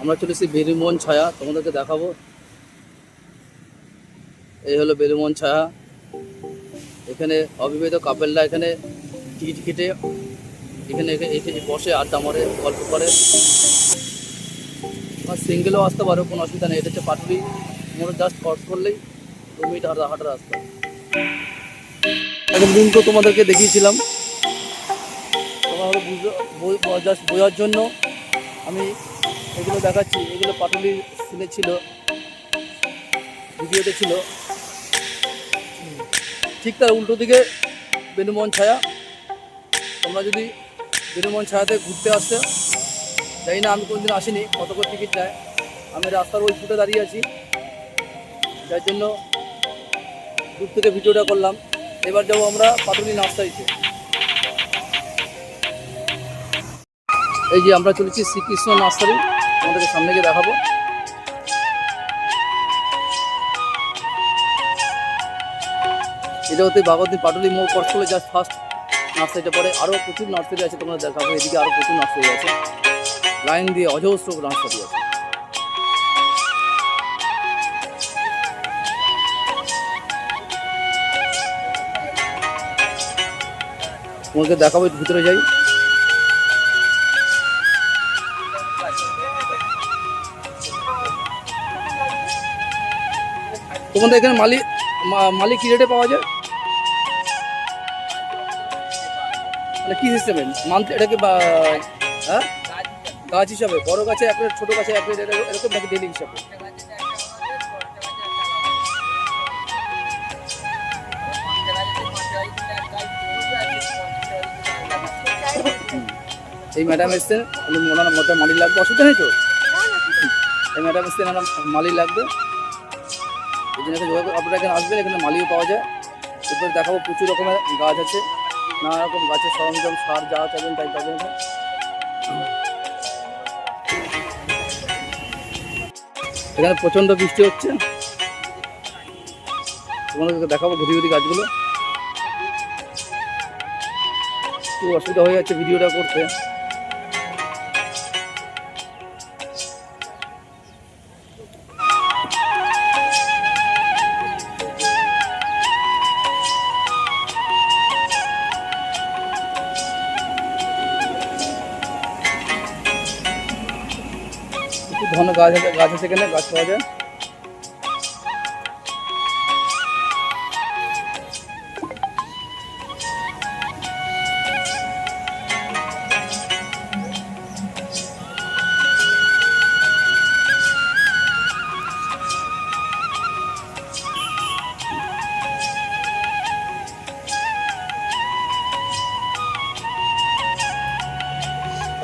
আমরা চলেছি বেরুমন ছায়া, তোমাদেরকে দেখাবো। এই হলো বেরুমন ছায়া। এখানে অবিবাহিত কাপেলরা এখানে টিকিট কেটে এখানে এখানে বসে আড্ডা মারে, গল্প করে। আর সিঙ্গেলও আসতে পারো, কোনো অসুবিধা নেই, এটা হচ্ছে পাটুলি। মোড়ে জাস্ট ক্রস করলেই দু মিনিট হাঁটা হাঁটার রাস্তা। এখন দিন তো তোমাদেরকে দেখিয়েছিলাম। তোমরা বুঝতে জাস্ট বোঝার জন্য আমি এগুলো দেখাচ্ছি, এগুলো পাটুলি সিনে ছিল, ভিডিওতে ছিল। ঠিক তার উল্টো দিকে বেনুমন ছায়া। তোমরা যদি বেনুমন ছায়াতে ঘুরতে আসতে, জানি না আমি কোনদিন আসিনি কত করে টিকিট নেয়। আমি রাস্তার ওই ফুটে দাঁড়িয়ে আছি। যার জন্য দূর থেকে ভিডিওটা করলাম। এবার যাব আমরা পাটুলি নার্সারিতে। এই যে আমরা চলেছি শ্রীকৃষ্ণ নার্সারি। আমাদেরকে সামনে গিয়ে দেখাবো। এটা হতে বাগদি পাটুলি মোড় ক্রস করলে জাস্ট ফার্স্ট নার্সারিটা পরে আরও প্রচুর নার্সারি আছে তোমরা দেখাবো। এদিকে আরও প্রচুর নার্সারি আছে। লাইন দিয়ে অজস্র নার্সারি আছে। তোমাকে দেখাবো ভিতরে যাই। তোমাদের এখানে মালিক মা- মালিক কি রেটে পাওয়া যায়? মানে কি সিস্টেমে মান্থ এটাকে হ্যাঁ? গাছ হিসাবে, বড় গাছে এক ছোট গাছে এক রেট এরকম- নাকি ডেলি হিসাবে? এই ম্যাডাম এসছেন ওনার মতো মালি লাগবে। অসুবিধা নেই তো? এই ম্যাডাম এসছেন মালি লাগবে। এই জন্য যোগাযোগ আপনারা এখানে আসবেন এখানে মালিও পাওয়া যায়। এরপরে দেখাবো প্রচুর রকমের গাছ আছে। নানা রকম গাছের সরঞ্জাম, সার যা চাবেন তাই পাবেন এখানে। এখানে প্রচণ্ড বৃষ্টি হচ্ছে। তোমাদেরকে দেখাবো ঘুরি ঘুরি গাছগুলো। খুব অসুবিধা হয়ে যাচ্ছে ভিডিওটা করতে। প্রচুর ধরনের গাছ আছে গাছ আছে এখানে গাছ পাওয়া যায়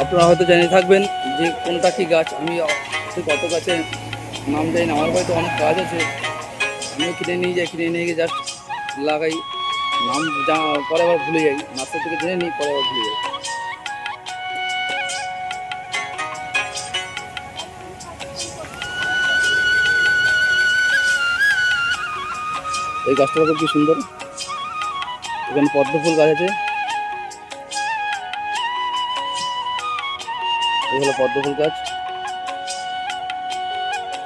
আপনারা হয়তো জেনে থাকবেন যে কোনটা কি গাছ আমি ঠিক কত গাছের নাম জানি না, আমার বাড়িতে অনেক গাছ আছে। আমিও কিনে নিয়ে যাই, কিনে নিয়ে গিয়ে জাস্ট লাগাই। নাম যা, পরে আবার ভুলে যাই। নার্সারি থেকে জেনে নিই, পরে আবার ভুলে যাই। এই গাছটা খুব কি সুন্দর? এখানে পদ্ম ফুল গাছ আছে। এই হলো পদ্ম ফুল গাছ।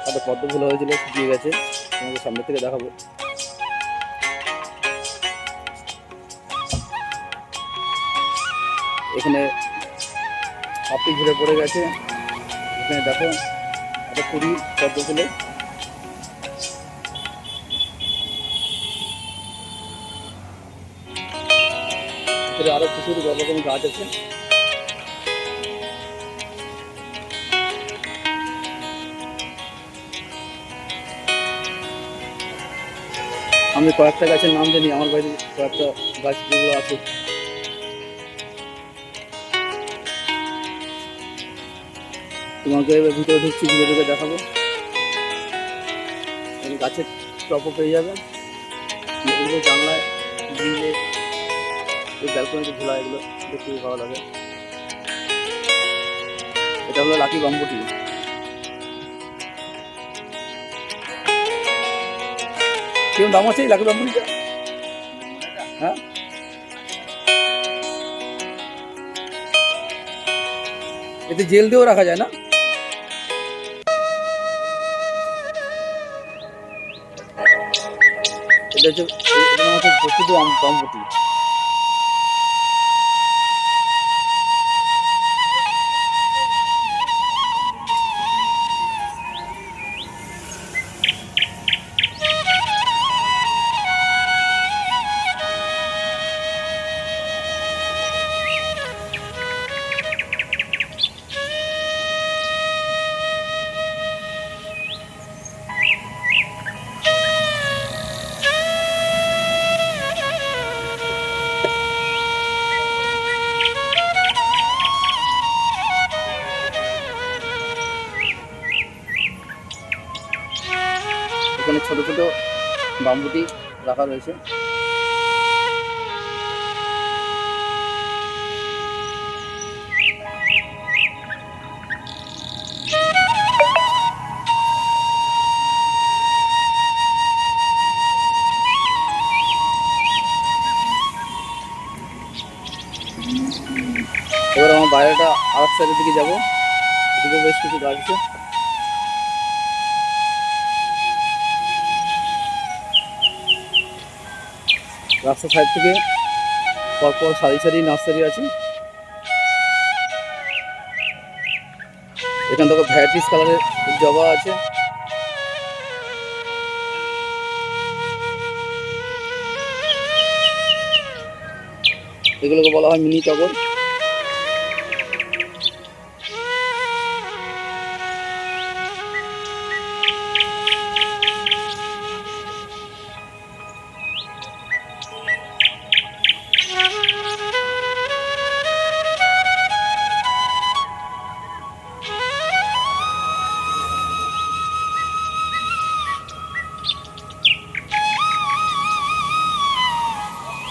একটা পদ্ম ফুল হয়েছিল, শুকিয়ে গেছে। তোমাকে সামনে থেকে দেখাবো। এখানে আপনি ঘুরে পড়ে গেছে। এখানে দেখো, একটা কুড়ি পদ্ম ফুলে। আরও প্রচুর রকম গাছ আছে। আমি কয়েকটা গাছের নাম জানি, আমার বাড়িতে কয়েকটা গাছ যেগুলো আছে। তোমাকে এবার ভিতরে ঢুকছি ভিতরে ঢুকে দেখাবো। গাছের টপও পেয়ে যাবে। এগুলো জানলায় এই ব্যালকনিতে ঝোলা এগুলো দেখতে ভালো লাগে। এটা হলো লাকি বাম্বুটি। কেউ দাম আছে? এই লাকু ব্যাম্বুনিটা হ্যাঁ? এতে জেল দিয়েও রাখা যায় না? এটা হচ্ছে প্রস্তুত বাম্বুটি এখানে ছোট ছোট বাম্বুটি রাখা রয়েছে। এবার আমার বাইরেটা আর এক সাইডের দিকে যাব। বেশ কিছু গাছ আছে। রাস্তার সাইড থেকে পরপর সারি সারি নার্সারি আছে। এখান থেকে ভ্যারাইটিস কালারের জবা আছে। এগুলোকে বলা হয় মিনি টগর।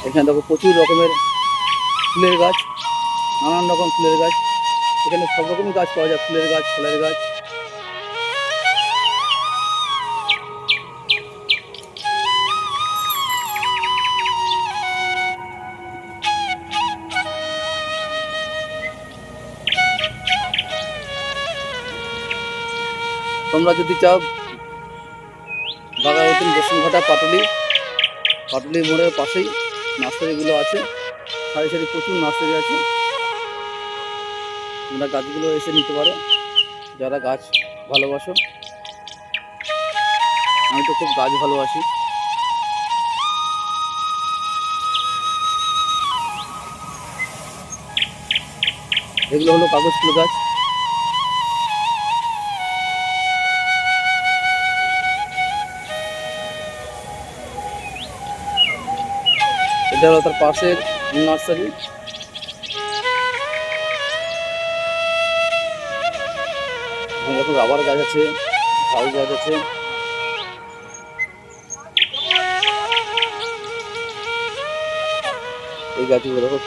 এখানে দেখো প্রচুর রকমের ফুলের গাছ, নানান রকম ফুলের গাছ। এখানে সব রকমই গাছ পাওয়া যায়, ফুলের গাছ, ফলের গাছ। তোমরা যদি চাও বাগাবতীন বসুনঘাটা পাটুলি পাটুলি মোড়ের পাশেই নার্সারিগুলো আছে। সারি সারি প্রচুর নার্সারি আছে। তোমরা গাছগুলো এসে নিতে পারো। যারা গাছ ভালোবাসো। আমি তো খুব গাছ ভালোবাসি। এগুলো হলো কাগজ ফুল গাছ। এটা হলো তার পাশের নার্সারি রাবার গাছ আছে ঝাউ গাছ আছে। এই গাছগুলো দেখো